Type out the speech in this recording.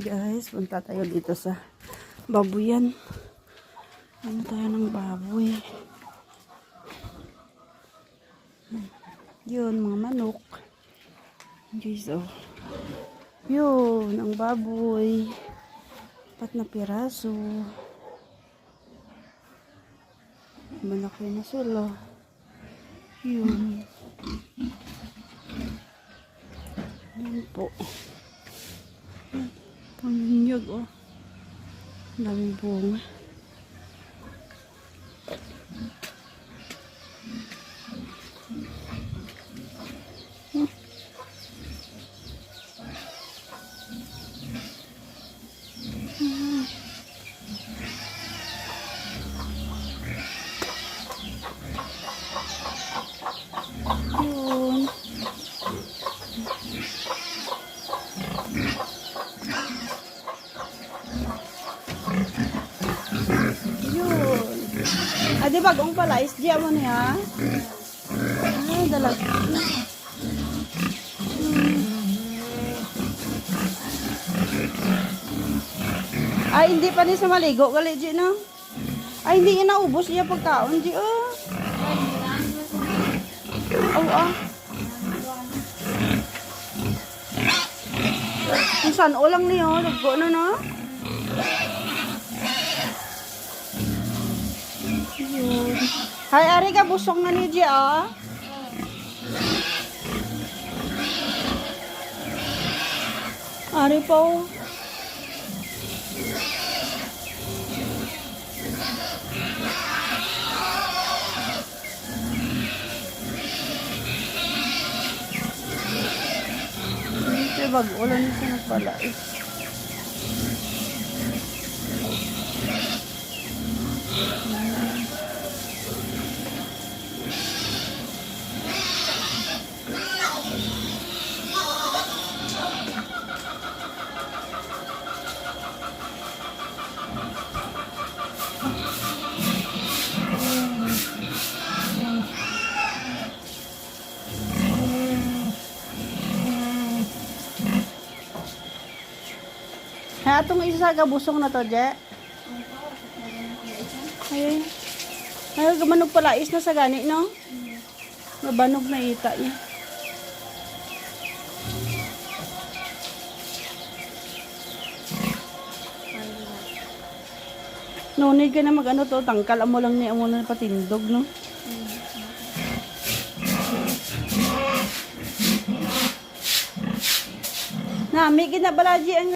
Guys, punta tayo dito sa babuyan. Ano tayo ng baboy? Yun, mga manok. Guys, oh. Yun, ang baboy. Pat na piraso. Malaki na sila. Yun. Yan po. Paminyag, oh. Daming bunga. Hmm. Hmm. Yun. Yun. Ah, di bagong pala. Isdiya mo niya. Ah, dalag. Ay, hindi pa ni sa maligo. Gali, G, no? Ay, hindi niya naubos niya pagkaon, G, oh. Oh, ah. Kung saan o lang niyo, nagko na na. Yun. Hay, ari ka busong na ni G, ah. Ari pa, oh. Ito bag ulan nito na pala. eh. Ha, itong isa sa gabusong na to, Je. Ay, ay, gamanog pala is na sa gani, no? Mabanog na ita niya. No, need ka na mag ano to, tangkal mo lang niya mo na patindog, no? Na, may ginabalaji ang